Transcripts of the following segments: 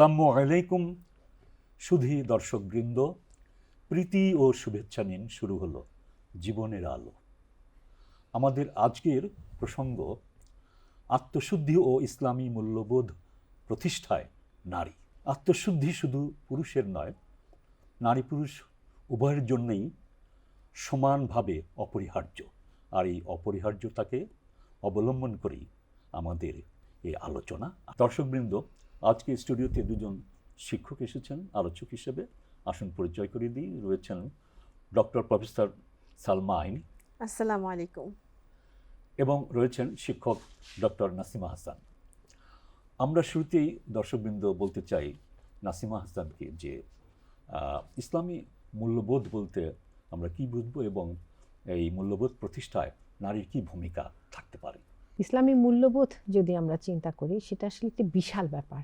আসসালামু আলাইকুম। সুধী দর্শকবৃন্দ, প্রীতি ও শুভেচ্ছা নিন শুরু হলো জীবনের আলো। আমাদের আজকের প্রসঙ্গ, আত্মশুদ্ধি ও ইসলামী মূল্যবোধ প্রতিষ্ঠায় নারী। আত্মশুদ্ধি শুধু পুরুষের নয়, নারী পুরুষ উভয়ের জন্যই সমানভাবে অপরিহার্য। আর এই অপরিহার্যতাকে অবলম্বন করেই আমাদের এই আলোচনা। দর্শকবৃন্দ আজকে স্টুডিওতে দুজন শিক্ষক এসেছেন আলোচক হিসেবে। আসুন পরিচয় করিয়ে দিই। রয়েছেন ডক্টর প্রফেসর সালমা আইনি। আসসালামু আলাইকুম। এবং রয়েছেন শিক্ষক ডক্টর নাসিমা হাসান। আমরা শুরুতেই দর্শকবৃন্দ বলতে চাই নাসিমা হাসানকে যে ইসলামী মূল্যবোধ বলতে আমরা কি বুঝব এবং এই মূল্যবোধ প্রতিষ্ঠায় নারীর কি ভূমিকা থাকতে পারে? ইসলামী মূল্যবোধ যদি আমরা চিন্তা করি সেটা আসলে একটি বিশাল ব্যাপার।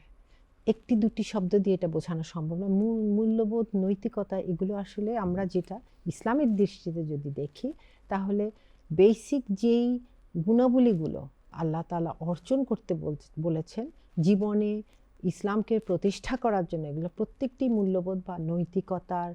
একটি দুটি শব্দ দিয়ে এটা বোঝানো সম্ভব না মূল- মূল্যবোধ, নৈতিকতা, এগুলো আসলে আমরা যেটা ইসলামের দৃষ্টিতে যদি দেখি, তাহলে বেসিক যেই গুণাবলীগুলো আল্লাহ তালা অর্জন করতে বল- বলেছেন, জীবনে ইসলামকে প্রতিষ্ঠা করার জন্য এগুলো প্রত্যেকটি মূল্যবোধ বা নৈতিকতার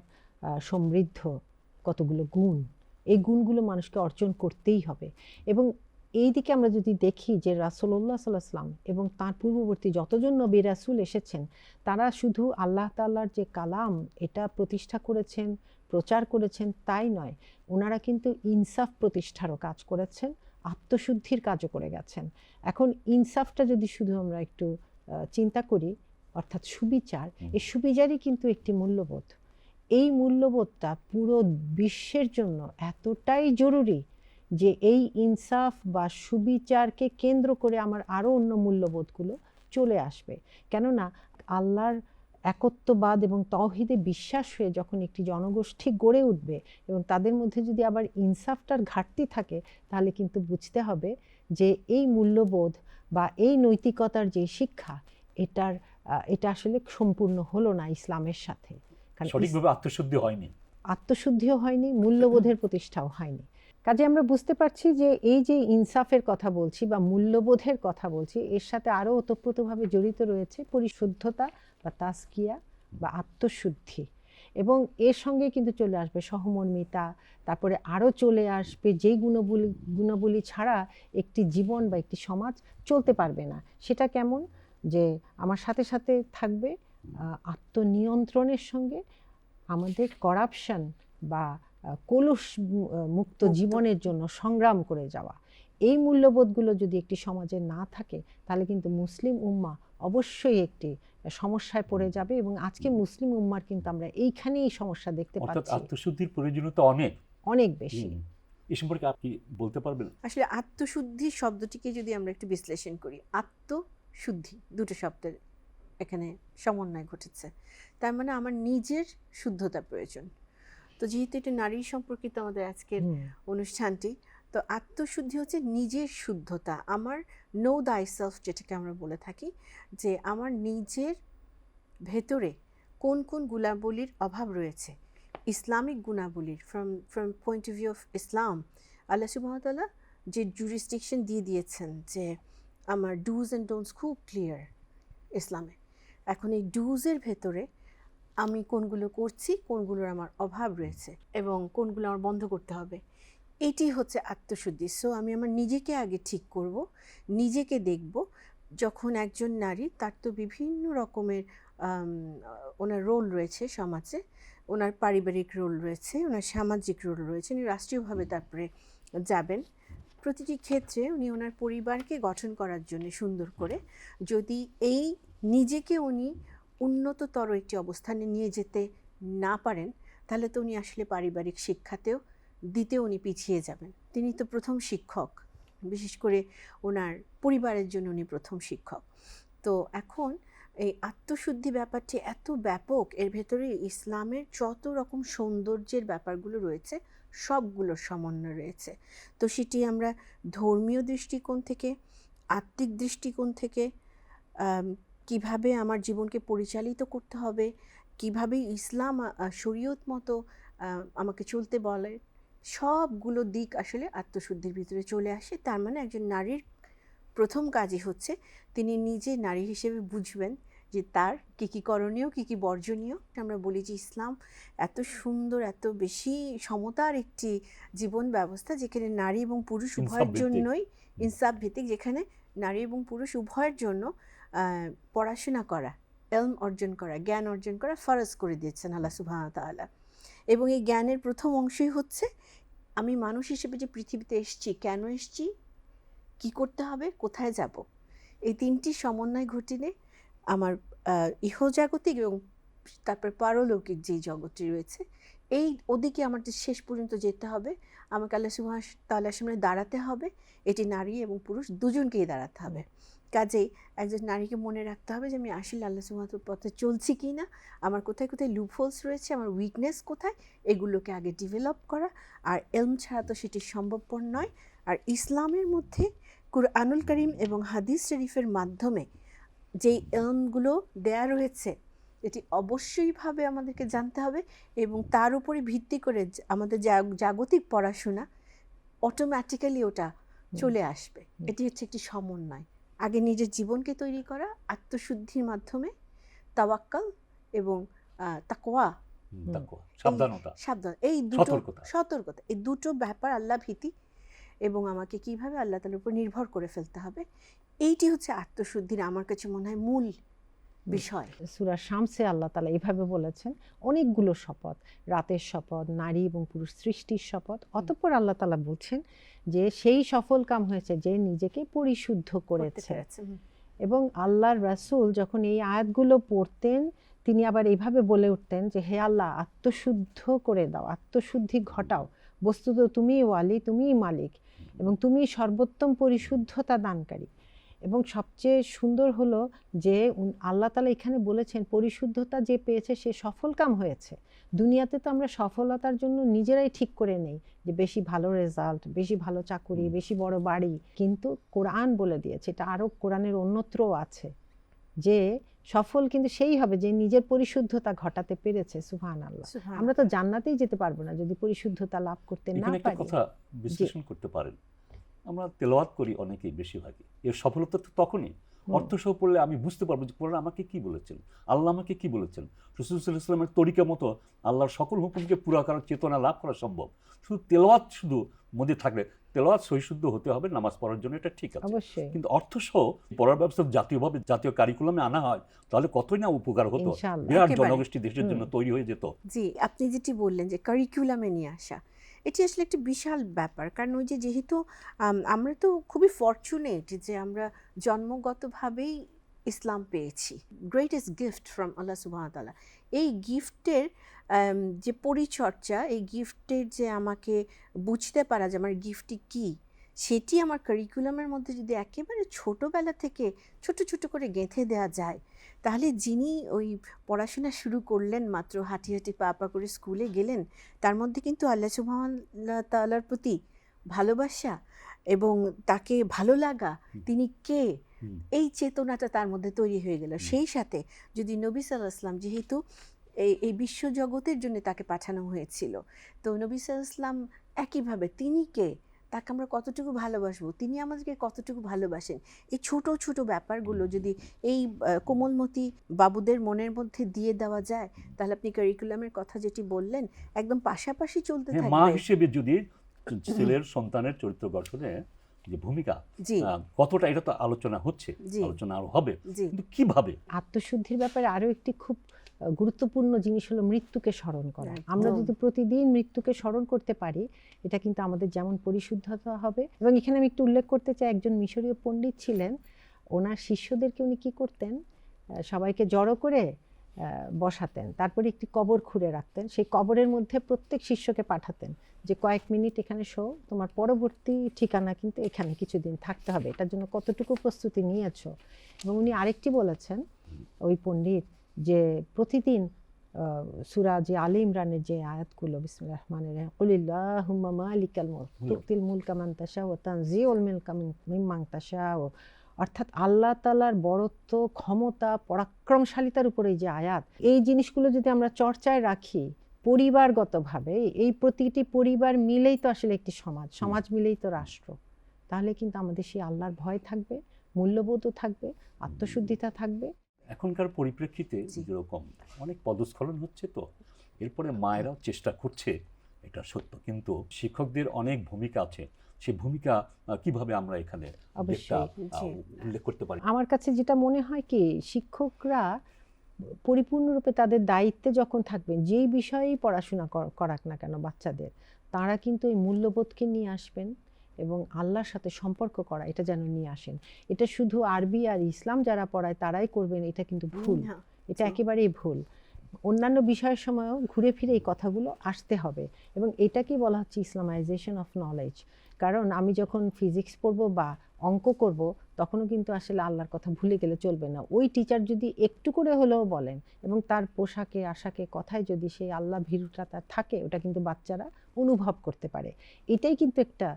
সমৃদ্ধ কতগুলো গুণ, এই গুণগুলো মানুষকে অর্জন করতেই হবে। এবং এই দিকে আমরা যদি দেখি যে রাসূলুল্লাহ সাল্লাহ সাল্লাম এবং তার পূর্ববর্তী যতজন নবী রাসূল এসেছেন তারা শুধু আল্লাহ তাআলার যে কালাম এটা প্রতিষ্ঠা করেছেন প্রচার করেছেন তাই নয়। ওনারা কিন্তু ইনসাফ প্রতিষ্ঠারও কাজ করেছেন আত্মশুদ্ধির কাজও করে গেছেন। এখন ইনসাফটা যদি শুধু আমরা একটু চিন্তা করি অর্থাৎ সুবিচার। এই সুবিচারই কিন্তু একটি মূল্যবোধ। এই মূল্যবোধটা পুরো বিশ্বের জন্য এতটাই জরুরি যে এই ইনসাফ বা সুবিচারকে কেন্দ্র করে আমার আরও অন্য মূল্যবোধগুলো চলে আসবে। কেননা আল্লাহর একত্ববাদ এবং তৌহিদে বিশ্বাস হয়ে যখন একটি জনগোষ্ঠী গড়ে উঠবে এবং তাদের মধ্যে যদি আবার ইনসাফটার ঘাটতি থাকে তাহলে কিন্তু বুঝতে হবে যে এই মূল্যবোধ বা এই নৈতিকতার যে শিক্ষা এটার এটা আসলে সম্পূর্ণ হলো না ইসলামের সাথে। কারণ সঠিকভাবে আত্মশুদ্ধি হয়নি। আত্মশুদ্ধিও হয়নি মূল্যবোধের প্রতিষ্ঠাও হয়নি। কাজে আমরা বুঝতে পারছি যে এই যে ইনসাফের কথা বলছি বা মূল্যবোধের কথা বলছি, এর সাথে আরও ওতপ্রোতভাবে জড়িত রয়েছে পরিশুদ্ধতা বা তাস্কিয়া বা আত্মশুদ্ধি। এবং এর সঙ্গে কিন্তু চলে আসবে সহমর্মিতা, তারপরে আরও চলে আসবে যেই গুণবলী, গুণাবলী ছাড়া একটি জীবন বা একটি সমাজ চলতে পারবে না। সেটা কেমন? যে আমার সাথে সাথে থাকবে আত্মনিয়ন্ত্রণের সঙ্গে আমাদের করাপশন বা কলুষ মুক্ত। জীবনের জন্য সংগ্রাম করে যাওয়া। এই মূল্যবোধগুলো যদি একটি সমাজে না থাকে তাহলে কিন্তু মুসলিম উম্মা অবশ্যই একটি সমস্যায় পড়ে যাবে এবং আজকে মুসলিম উম্মার কিন্তু আমরা এইখানেই সমস্যা দেখতে পাচ্ছি। আত্মশুদ্ধির প্রয়োজনীয়তা অনেক। অনেক বেশি। এই সম্পর্কে আপনি বলতে পারবেন? আসলে আত্মশুদ্ধি শব্দটিকে যদি আমরা একটু বিশ্লেষণ করি আত্মশুদ্ধি দুটো শব্দের এখানে সমন্বয় ঘটেছে। তার মানে আমার নিজের শুদ্ধতা প্রয়োজন। তো যেহেতু এটা নারী সম্পর্কিত আমাদের আজকের অনুষ্ঠানটি তো আত্মশুদ্ধি হচ্ছে নিজের শুদ্ধতা। আমার নো দাই সেলফ যেটাকে আমরা বলে থাকি যে আমার নিজের ভেতরে কোন কোন গুণাবলীর অভাব রয়েছে। ইসলামিক গুণাবলীর from from point of view of Islam আল্লাহ সুবাহতাল্লাহ যে জুরিস্টিকশন দিয়ে দিয়েছেন যে আমার ডুজ অ্যান্ড ডোন্টস খুব ক্লিয়ার ইসলামে। এখন এই ডুজের ভেতরে আমি কোনগুলো করছি, কোনগুলোর আমার অভাব রয়েছে এবং কোনগুলো আমার বন্ধ করতে হবে। এটি হচ্ছে আত্মশুদ্ধি। সো আমি আমার নিজেকে আগে ঠিক করব, নিজেকে দেখব। যখন একজন নারী, তার তো বিভিন্ন রকমের ওনার রোল রয়েছে সমাজে। ওনার পারিবারিক রোল রয়েছে, ওনার সামাজিক রোল রয়েছে, উনি রাষ্ট্রীয়ভাবে তারপরে যাবেন। প্রতিটি ক্ষেত্রে উনি ওনার পরিবারকে গঠন করার জন্য সুন্দর করে। যদি এই নিজেকে উনি উন্নততর একটি অবস্থানে নিয়ে যেতে না পারেন, তাহলে তো উনি আসলে পারিবারিক শিক্ষাতেও দিতে উনি পিছিয়ে যাবেন। তিনি তো প্রথম শিক্ষক, বিশেষ করে ওনার পরিবারের জন্য উনি প্রথম শিক্ষক। তো এখন এই আত্মশুদ্ধি ব্যাপারটি এত ব্যাপক, এর ভেতরে ইসলামের যত রকম সৌন্দর্যের ব্যাপারগুলো রয়েছে, সবগুলোর সমন্বয় রয়েছে। তো সেটি আমরা ধর্মীয় দৃষ্টিকোণ থেকে, আত্মিক দৃষ্টিকোণ থেকে কীভাবে আমার জীবনকে পরিচালিত করতে হবে? কীভাবে ইসলাম শরীয়ত মতো আমাকে চলতে বলে? সবগুলো দিক আসলে আত্মশুদ্ধির ভিতরে চলে আসে। তার মানে একজন নারীর প্রথম কাজই হচ্ছে তিনি নিজে নারী হিসেবে বুঝবেন যে তার কী কী করণীয় কী কী বর্জনীয়। আমরা বলি যে ইসলাম এত সুন্দর এত বেশি সমতার একটি জীবন ব্যবস্থা যেখানে নারী এবং পুরুষ উভয়ের জন্যই ইনসাফ ভিত্তিক যেখানে নারী এবং পুরুষ উভয়ের জন্য পড়াশোনা করা, এলম অর্জন করা, জ্ঞান অর্জন করা ফরজ করে দিয়েছেন আল্লাহ সুবাহ তাআলা। এবং এই জ্ঞানের প্রথম অংশই হচ্ছে আমি মানুষ হিসেবে যে পৃথিবীতে এসেছি, কেন এসেছি, কি করতে হবে, কোথায় যাব, এই তিনটি সমন্বয় ঘটিলে আমার ইহজাগতিক এবং তারপর পারলৌকিক যেই জগৎটি রয়েছে, এই ওদিকে আমার শেষ পর্যন্ত যেতে হবে আমাকে আল্লাহ সুবাহ তাল্লাহ সামনে দাঁড়াতে হবে। এটি নারী এবং পুরুষ দুজনকেই দাঁড়াতে হবে। কাজেই একজন নারীকে মনে রাখতে হবে যে আমি আসলে আল্লাহ সুবাহর পথে চলছি কি না আমার কোথায় কোথায় লুপহোলস রয়েছে, আমার উইকনেস কোথায়, এগুলোকে আগে ডেভেলপ করা। আর এলম ছাড়া তো সেটি সম্ভবপর নয়। আর ইসলামের মধ্যে কুরআনুল করিম এবং হাদিস শরীফের মাধ্যমে যেই এলমগুলো দেয়া রয়েছে এটি অবশ্যইভাবে আমাদেরকে জানতে হবে এবং তার উপরে ভিত্তি করে আমাদের জাগতিক পড়াশোনা অটোমেটিক্যালি ওটা চলে আসবে। এটি হচ্ছে একটি সমন্বয়। আগে নিজের জীবনকে তৈরি করা আত্মশুদ্ধির মাধ্যমে তাওয়াক্কাল এবং সাবধানতা সাবধান এই দুটো সতর্কতা। সতর্কতা এই দুটো ব্যাপার আল্লাহ ভীতি এবং আমাকে কীভাবে আল্লাহ তালার উপর নির্ভর করে ফেলতে হবে এইটি হচ্ছে আত্মশুদ্ধির আমার কাছে মনে হয় মূল বিষয়। সুরা শামসে আল্লাহ তালা এভাবে বলেছেন অনেকগুলো শপথ রাতের শপথ নারী এবং পুরুষ সৃষ্টির শপথ। অতঃপর আল্লাহ তালা বলছেন যে সেই সফল কাম হয়েছে যে নিজেকে পরিশুদ্ধ করেছে। এবং আল্লাহর রাসূল যখন এই আয়াতগুলো পড়তেন তিনি আবার এইভাবে বলে উঠতেন যে হে আল্লাহ আত্মশুদ্ধ করে দাও আত্মশুদ্ধি ঘটাও। বস্তুত তুমিই ওয়ালি তুমিই মালিক এবং তুমি সর্বোত্তম পরিশুদ্ধতা দানকারী। এবং সবচেয়ে সুন্দর হলো যে আল্লাহ তালা এখানে বলেছেন পরিশুদ্ধতা যে পেয়েছে সে সফলকাম হয়েছে। দুনিয়াতে তো আমরা সফলতার জন্য নিজেরাই ঠিক করে নেই যে বেশি ভালো রেজাল্ট বেশি ভালো চাকুরি বেশি বড় বাড়ি। কিন্তু কোরআন বলে দিয়েছে এটা আরও কোরআনের অন্যত্রও আছে যে সফল কিন্তু সেই হবে যে নিজের পরিশুদ্ধতা ঘটাতে পেরেছে সুহান আল্লাহ আমরা তো জান্নাতেই যেতে পারব না যদি পরিশুদ্ধতা লাভ করতে না পারি। কথা বিশ্লেষণ করতে পারেন। আমরা তেলাওয়াত করি অনেকেই বেশিরভাগই। এর সফলতা তো তখনই। হুম। অর্থ সহ পড়লে আমি বুঝতে পারব যে কোরআন আমাকে কি বলেছেন আল্লাহ আমাকে কি বলেছেন। রসুলামের তরিকা মতো আল্লাহর সকল হুকুমকে পুরা করার চেতনা লাভ করা সম্ভব। শুধু তেলাওয়াত শুধু মধ্যে থাকলে তেলাওয়াত সহিশুদ্ধ হতে হবে নামাজ পড়ার জন্য এটা ঠিক আছে। কিন্তু অর্থ সহ পড়ার ব্যবস্থা জাতীয়ভাবে জাতীয় কারিকুলামে আনা হয় তাহলে কতই না উপকার হতো। বিরাট জনগোষ্ঠী দেশের জন্য তৈরি হয়ে যেত। জি আপনি যেটি বললেন যে কারিকুলামে নিয়ে আসা এটি আসলে একটি বিশাল ব্যাপার। কারণ ওই যে যেহেতু আমরা তো খুবই ফর্চুনেট যে আমরা জন্মগতভাবেই ইসলাম পেয়েছি। গ্রেটেস্ট গিফট ফ্রম আল্লাহ সুবাহতালা এই গিফটের যে পরিচর্যা, এই গিফটের যে আমাকে বুঝতে পারা যে আমার গিফটটি কী, সেটি আমার কারিকুলামের মধ্যে যদি একেবারে ছোটোবেলা থেকে ছোট ছোট করে গেঁথে দেওয়া যায় তাহলে যিনি ওই পড়াশোনা শুরু করলেন মাত্র হাঁটি হাঁটি পা পা করে স্কুলে গেলেন তার মধ্যে কিন্তু আল্লাহ সুবহানাল্লাহ তাআলার প্রতি ভালোবাসা এবং তাকে ভালো লাগা তিনি কে? এই চেতনাটা তার মধ্যে তৈরি হয়ে গেল। সেই সাথে যদি নবী সাল্লাহ আসলাম যেহেতু এই এই বিশ্বজগতের জন্য তাকে পাঠানো হয়েছিল তো নবী সাল্লাহ আসলাম একইভাবে তিনি কে? তাকে আমরা কতটুকু ভালোবাসবো? তিনি আমাদেরকে কতটুকু ভালোবাসেন? এই ছোট ছোট ব্যাপারগুলো যদি এই কোমলমতি বাবুদের মনের মধ্যে দিয়ে দেওয়া যায় তাহলে আপনি কারিকুলামের কথা যেটি বললেন একদম পাশাপাশি চলতে হ্যাঁ মা থাকবে। হিসেবে যদি ছেলের সন্তানের চরিত্র গঠনে যে ভূমিকা জি। কতটা এটা তো আলোচনা হচ্ছে। আলোচনা আরও হবে। কিন্তু কীভাবে? আত্মশুদ্ধির ব্যাপারে আরও একটি খুব গুরুত্বপূর্ণ জিনিস হলো মৃত্যুকে স্মরণ করা। আমরা যদি প্রতিদিন মৃত্যুকে স্মরণ করতে পারি এটা কিন্তু আমাদের যেমন পরিশুদ্ধতা হবে। এবং এখানে আমি একটু উল্লেখ করতে চাই একজন মিশরীয় পণ্ডিত ছিলেন। ওনার শিষ্যদেরকে উনি কি করতেন? সবাইকে জড়ো করে বসাতেন। তারপরে একটি কবর খুঁড়ে রাখতেন। সেই কবরের মধ্যে প্রত্যেক শিষ্যকে পাঠাতেন যে কয়েক মিনিট এখানে শো তোমার পরবর্তী ঠিকানা কিন্তু এখানে কিছুদিন থাকতে হবে। এটার জন্য কতটুকু প্রস্তুতি নিয়েছো? এবং উনি আরেকটি বলেছেন ওই পণ্ডিত যে প্রতিদিন সূরা যে আলী ইমরানের যে আয়াতগুলো বিসমিল্লাহির রহমানির রহিম কুলিল্লাহুম্মা মালিকাল মুলক। তুতিল মুলকা মান তাশা ওয়া তানজিউল মুলকা মিম্মান তাশা অর্থাৎ আল্লাহ তাআলার বড়ত্ব ক্ষমতা পরাক্রমশালিতার উপরে যে আয়াত এই জিনিসগুলো যদি আমরা চর্চায় রাখি পরিবারগতভাবে এই প্রতিটি পরিবার মিলেই তো আসলে একটি সমাজ সমাজ মিলেই তো রাষ্ট্র। তাহলে কিন্তু আমাদের সেই আল্লাহর ভয় থাকবে মূল্যবোধও থাকবে আত্মশুদ্ধিতা থাকবে এখনকার পরিপ্রেক্ষিতে যেরকম অনেক পদস্খলন হচ্ছে তো। এরপরে মায়েরাও চেষ্টা করছে এটা সত্য। কিন্তু শিক্ষকদের অনেক ভূমিকা আছে। সে ভূমিকা কীভাবে আমরা এখানে উল্লেখ করতে পারি? আমার কাছে যেটা মনে হয় কি শিক্ষকরা পরিপূর্ণরূপে তাদের দায়িত্বে যখন থাকবেন যেই বিষয়েই পড়াশোনা কর- করাক না কেন বাচ্চাদের তারা কিন্তু এই মূল্যবোধকে নিয়ে আসবেন। এবং আল্লাহর সাথে সম্পর্ক করা এটা যেন নিয়ে আসেন। এটা শুধু আরবি আর ইসলাম যারা পড়ায় তারাই করবেন এটা কিন্তু ভুল। এটা একেবারেই ভুল। অন্যান্য বিষয়ের সময়ও ঘুরে ফিরে এই কথাগুলো আসতে হবে এবং এটাকেই বলা হচ্ছে ইসলামাইজেশন অফ নলেজ। কারণ আমি যখন ফিজিক্স পড়ব বা অঙ্ক করব তখনও কিন্তু আসলে আল্লাহর কথা ভুলে গেলে চলবে না। ওই টিচার যদি একটু করে হলেও বলেন এবং তার পোশাকে আশাকে কথায় যদি সেই আল্লাহ ভীরুটা তার থাকে ওটা কিন্তু বাচ্চারা অনুভব করতে পারে। এটাই কিন্তু একটা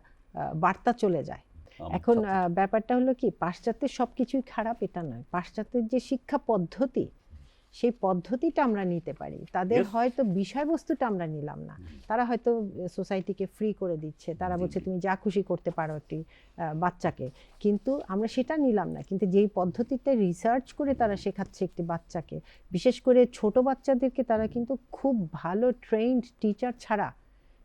বার্তা চলে যায়। এখন ব্যাপারটা হলো কি পাশ্চাত্যের সব কিছুই খারাপ এটা নয়। পাশ্চাত্যের যে শিক্ষা পদ্ধতি সেই পদ্ধতিটা আমরা নিতে পারি। তাদের হয়তো বিষয়বস্তুটা আমরা নিলাম না। তারা হয়তো সোসাইটিকে ফ্রি করে দিচ্ছে। তারা বলছে তুমি যা খুশি করতে পারো একটি বাচ্চাকে। কিন্তু আমরা সেটা নিলাম না। কিন্তু যেই পদ্ধতিতে রিসার্চ করে তারা শেখাচ্ছে একটি বাচ্চাকে বিশেষ করে ছোট বাচ্চাদেরকে তারা কিন্তু খুব ভালো ট্রেন্ড টিচার ছাড়া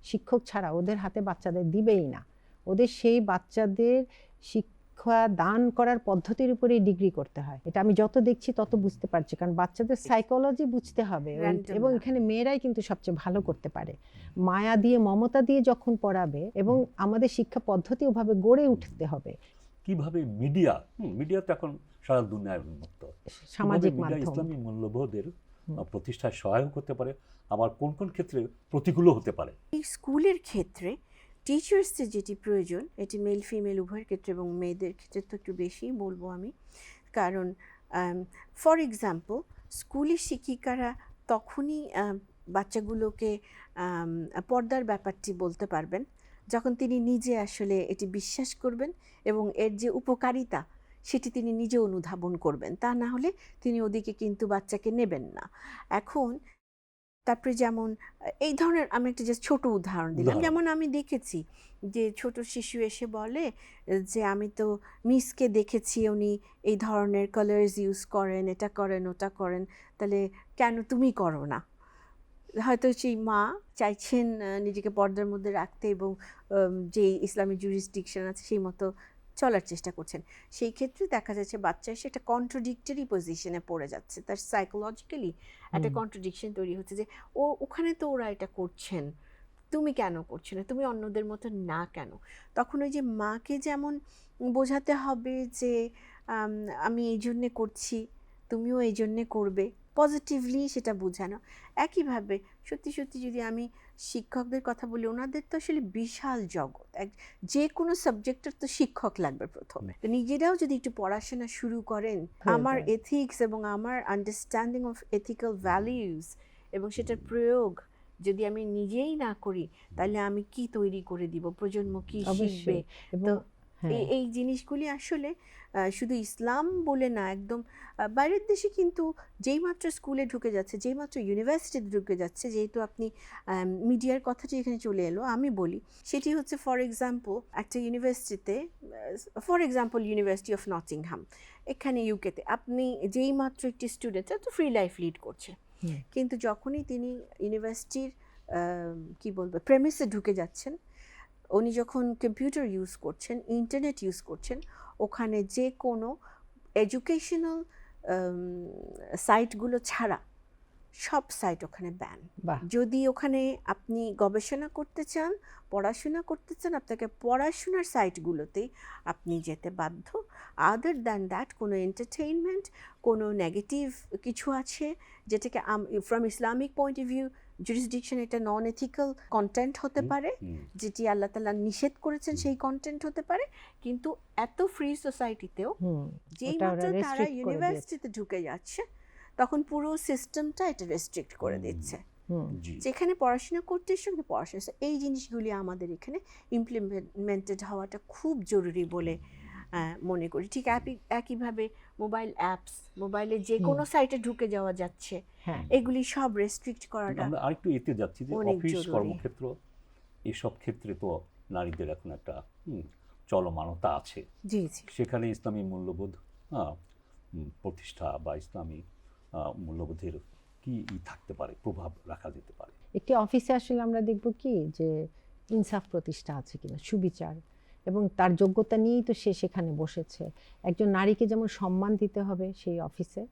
শিক্ষক ছাড়া ওদের হাতে বাচ্চাদের দিবেই না। ওদের সেই বাচ্চাদের শিক্ষা দান করার পদ্ধতির উপরেই ডিগ্রি করতে হয়। এটা আমি যত দেখছি তত বুঝতে পারছি কারণ বাচ্চাদের সাইকোলজি বুঝতে হবে। এবং এখানে মেয়েরাই কিন্তু সবচেয়ে ভালো করতে পারে। মায়া দিয়ে মমতা দিয়ে যখন পড়াবে এবং আমাদের শিক্ষা পদ্ধতি ওভাবে গড়ে উঠতে হবে। কীভাবে মিডিয়া মিডিয়া তো এখন সারা দুনিয়ায় উন্মুক্ত। সামাজিক মিডিয়া মাধ্যম। ইসলামী মূল্যবোধের প্রতিষ্ঠায় সহায়ক হতে পারে আবার কোন কোন ক্ষেত্রে প্রতিকূলও হতে পারে? এই স্কুলের ক্ষেত্রে টিচার্সদের যেটি প্রয়োজন, এটি মেল ফিমেল উভয়ের ক্ষেত্রে এবং মেয়েদের ক্ষেত্রে তো একটু বেশিই বলব আমি। কারণ ফর এক্সাম্পল স্কুলের শিক্ষিকারা তখনই বাচ্চাগুলোকে পর্দার ব্যাপারটি বলতে পারবেন। যখন তিনি নিজে আসলে এটি বিশ্বাস করবেন এবং এর যে উপকারিতা, সেটি তিনি নিজে অনুধাবন করবেন। তা না হলে তিনি ওদিকে কিন্তু বাচ্চাকে নেবেন না। এখন তারপরে যেমন এই ধরনের আমি একটা যে ছোট উদাহরণ দিলাম। যেমন আমি দেখেছি যে ছোট শিশু এসে বলে যে আমি তো মিসকে দেখেছি উনি এই ধরনের কালার্স ইউজ করেন এটা করেন ওটা করেন তাহলে কেন তুমি করো না? হয়তো সেই মা চাইছেন নিজেকে পর্দার মধ্যে রাখতে এবং যে ইসলামিক জুরিসডিকশন আছে সেই মতো চলার চেষ্টা করছেন। সেই ক্ষেত্রে দেখা যাচ্ছে বাচ্চা এসে একটা কন্ট্রোডিক্টরি পজিশনে পড়ে যাচ্ছে। তার সাইকোলজিক্যালি একটা। কন্ট্রোডিকশন তৈরি হচ্ছে যে ও ওখানে তো ওরা এটা করছেন। তুমি কেন করছ না? তুমি অন্যদের মতো না কেন? তখন ওই যে মাকে যেমন বোঝাতে হবে যে আমি এই জন্যে করছি তুমিও এই জন্যে করবে। পজিটিভলি সেটা বোঝানো। একইভাবে সত্যি সত্যি যদি আমি শিক্ষকদের কথা বলি ওনাদের তো আসলে বিশাল জগৎ। এক যে কোনো সাবজেক্টের তো শিক্ষক লাগবে প্রথমে। তো নিজেরাও যদি একটু পড়াশোনা শুরু করেন আমার। এথিক্স এবং আমার আন্ডারস্ট্যান্ডিং অফ এথিক্যাল ভ্যালিউজ এবং সেটার প্রয়োগ যদি আমি নিজেই না করি তাহলে আমি কি তৈরি করে দিব? প্রজন্ম কি শিখবে? তো এই এই জিনিসগুলি আসলে শুধু ইসলাম বলে না একদম বাইরের দেশে কিন্তু যেই মাত্র স্কুলে ঢুকে যাচ্ছে যেই মাত্র ইউনিভার্সিটিতে ঢুকে যাচ্ছে যেহেতু আপনি মিডিয়ার কথাটি এখানে চলে এলো আমি বলি সেটি হচ্ছে ফর এক্সাম্পল একটা ইউনিভার্সিটিতে for example university of Nottingham এখানে ইউকেতে আপনি যেই মাত্র একটি স্টুডেন্ট তো ফ্রি লাইফ লিড করছে কিন্তু যখনই তিনি ইউনিভার্সিটির কি বলব প্রেমিসে ঢুকে যাচ্ছেন উনি যখন কম্পিউটার ইউজ করছেন ইন্টারনেট ইউজ করছেন ওখানে যে কোনো এডুকেশনাল সাইটগুলো ছাড়া সব সাইট ওখানে ব্যান যদি ওখানে আপনি গবেষণা করতে চান পড়াশোনা করতে চান আপনাকে পড়াশোনার সাইটগুলোতেই আপনি যেতে বাধ্য। আদার দ্যান দ্যাট কোনো এন্টারটেইনমেন্ট কোনো নেগেটিভ কিছু আছে যেটাকে from Islamic point of view jurisdiction এটা নন এথিক্যাল কন্টেন্ট হতে পারে যেটি আল্লাহ তালা নিষেধ করেছেন সেই কন্টেন্ট হতে পারে কিন্তু এত ফ্রি সোসাইটিতেও যেই মাত্র তারা ইউনিভার্সিটিতে ঢুকে যাচ্ছে তখন পুরো সিস্টেমটা এটা রেস্ট্রিক্ট করে দিচ্ছে। যেখানে পড়াশোনা করতে সঙ্গে পড়াশোনা এই জিনিসগুলি আমাদের এখানে ইমপ্লিমেন্টেড হওয়াটা খুব জরুরি বলে মনে করি। ঠিক একই- একইভাবে মোবাইল অ্যাপস মোবাইলে যে কোনো সাইটে ঢুকে যাওয়া যাচ্ছে হ্যাঁ। এগুলি সব রেস্ট্রিক্ট করাটা আমরা আরেকটু এতে যাচ্ছি যে অনেক অফিস। কর্মক্ষেত্র এসব ক্ষেত্রে তো নারীদের এখন একটা চলমানতা আছে। জি জি। সেখানে ইসলামী মূল্যবোধ প্রতিষ্ঠা বা ইসলামী মূল্যবোধের কি ই থাকতে পারে প্রভাব রাখা যেতে পারে? একটি অফিসে আসলে আমরা দেখব কি যে ইনসাফ প্রতিষ্ঠা আছে কিনা সুবিচার এবং তার যোগ্যতা নিয়েই তো সে সেখানে বসেছে। একজন নারীকে যেমন সম্মান দিতে হবে সেই অফিসে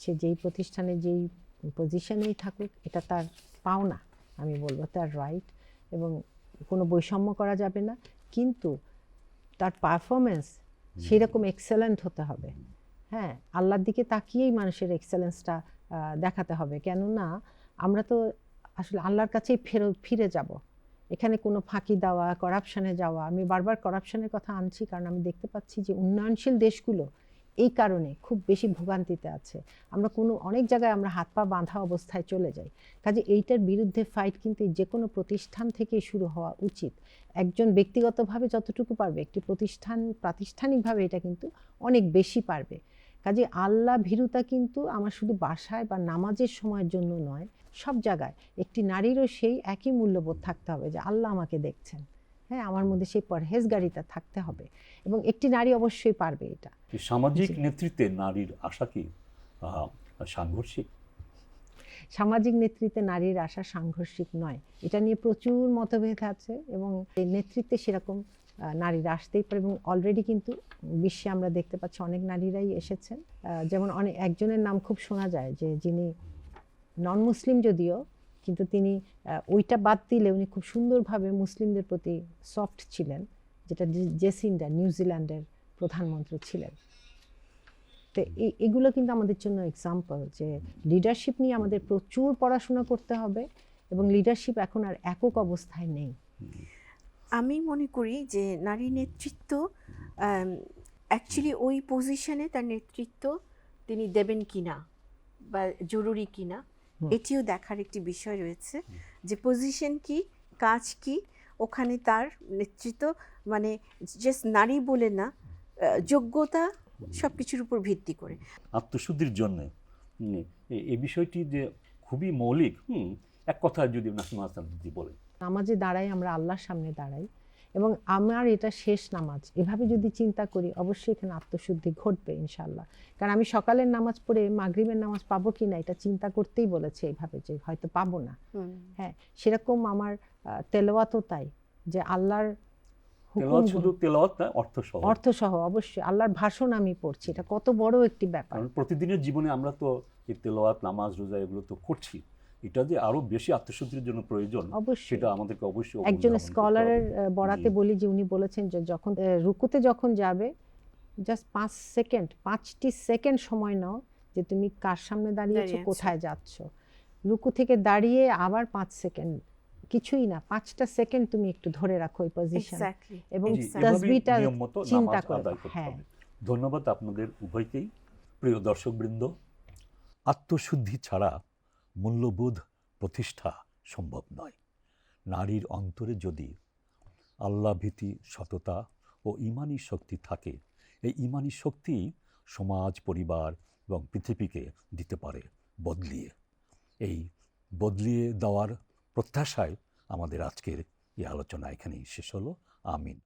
সে যেই প্রতিষ্ঠানে যেই পজিশনেই থাকুক এটা তার পাওনা আমি বলব তার রাইট এবং কোনো বৈষম্য করা যাবে না। কিন্তু তার পারফরমেন্স সেরকম এক্সেলেন্ট হতে হবে। হ্যাঁ আল্লাহর দিকে তাকিয়েই মানুষের এক্সেলেন্সটা দেখাতে হবে। কেননা আমরা তো আসলে আল্লাহর কাছেই ফেরত ফিরে যাব। এখানে কোনো ফাঁকি দেওয়া করাপশনে যাওয়া, আমি বারবার করাপশনের কথা আনছি কারণ আমি দেখতে পাচ্ছি যে উন্নয়নশীল দেশগুলো এই কারণে খুব বেশি ভোগান্তিতে আছে। আমরা কোনো, অনেক জায়গায় আমরা হাত পা বাঁধা অবস্থায় চলে যাই। কাজে এইটার বিরুদ্ধে ফাইট কিন্তু যে কোনো প্রতিষ্ঠান থেকেই শুরু হওয়া উচিত। একজন ব্যক্তিগতভাবে যতটুকু পারবে, একটি প্রতিষ্ঠান প্রাতিষ্ঠানিকভাবে এটা কিন্তু অনেক বেশি পারবে। কাজে আল্লাহ ভীরুতা কিন্তু আমার শুধু বাসায় বা নামাজের সময়ের জন্য নয় সব জায়গায় একটি নারীরও সেই একই মূল্যবোধ থাকতে হবে যে আল্লাহ আমাকে দেখছেন। হ্যাঁ আমার মধ্যে সেই পরহেজগারিতা থাকতে হবে এবং একটি নারী অবশ্যই পারবে এটা। সামাজিক নেতৃত্বে নারীর আশা কি সাংঘর্ষিক? সামাজিক নেতৃত্বে নারীর আশা সাংঘর্ষিক নয়। এটা নিয়ে প্রচুর মতভেদ আছে এবং এই নেতৃত্বে সেরকম নারীরা আসতেই পারে এবং অলরেডি কিন্তু বিশ্বে আমরা দেখতে পাচ্ছি অনেক নারীরাই এসেছেন। যেমন অনেক একজনের নাম খুব শোনা যায় যে যিনি নন মুসলিম যদিও, কিন্তু তিনি ওইটা বাদ দিলে উনি খুব সুন্দরভাবে মুসলিমদের প্রতি সফট ছিলেন, যেটা জেসিন্ডা নিউজিল্যান্ডের প্রধানমন্ত্রী ছিলেন। তো এই- এগুলো কিন্তু আমাদের জন্য এক্সাম্পল যে লিডারশিপ নিয়ে আমাদের প্রচুর পড়াশোনা করতে হবে এবং লিডারশিপ এখন আর একক অবস্থায় নেই। আমি মনে করি যে নারী নেতৃত্ব অ্যাকচুয়ালি ওই পজিশনে তার নেতৃত্ব তিনি দেবেন কিনা বা জরুরি কিনা হুম। এটিও দেখার একটি বিষয় রয়েছে যে পজিশন কি কাজ কি ওখানে তার নেতৃত্ব মানে জাস্ট নারী বলে না যোগ্যতা সব কিছুর উপর ভিত্তি করে। আত্মশুদ্ধির জন্য। এই বিষয়টি যে খুবই মৌলিক হুম এক কথা যদি নাসিমা হাসান দিদি বলেন। নামাজে দাঁড়াই আমরা আল্লাহর সামনে দাঁড়াই এবং আমার এটা শেষ নামাজ। এভাবে যদি চিন্তা করি অবশ্যই এখানে আত্মশুদ্ধি ঘটবে ইনশাল্লাহ কারণ আমি সকালের নামাজ পড়ে মাগরিবের নামাজ পাবো কি না এটা চিন্তা করতেই বলেছে এইভাবে যে হয়তো পাবো না। হ্যাঁ সেরকম আমার আহ, তেলাওয়াতও তাই যে আল্লাহর তেলাওয়াত শুধু না অর্থ সহ অবশ্যই। আল্লাহর ভাষণ আমি পড়ছি। এটা কত বড় একটি ব্যাপার। প্রতিদিনের জীবনে আমরা তো এই তেলাওয়াত নামাজ রোজা এগুলো তো করছি। এটা যে আরও বেশি আত্মশুদ্ধির জন্য প্রয়োজন সেটা আমাদেরকে অবশ্যই একজন স্কলারের বরাতে বলি যে উনি বলেছেন যে যখন রুকুতে যখন যাবে জাস্ট পাঁচ সেকেন্ড পাঁচটি সেকেন্ড সময় নাও যে তুমি কার সামনে দাঁড়িয়েছো কোথায় যাচ্ছ। রুকু থেকে দাঁড়িয়ে আবার পাঁচ সেকেন্ড কিছুই না পাঁচটা সেকেন্ড তুমি একটু ধরে রাখো ওই পজিশন এবং তাসবিটা চিন্তা করে। হ্যাঁ। ধন্যবাদ আপনাদের উভয়কেই। প্রিয় দর্শকবৃন্দ আত্মশুদ্ধি ছাড়া মূল্যবোধ প্রতিষ্ঠা সম্ভব নয়। নারীর অন্তরে যদি আল্লাহ ভীতি সততা ও ইমানি শক্তি থাকে, এই ইমানি শক্তি সমাজ, পরিবার এবং পৃথিবীকে দিতে পারে বদলিয়ে। এই বদলিয়ে দেওয়ার প্রত্যাশায় আমাদের আজকের এই আলোচনা এখানেই শেষ হলো। আমিন।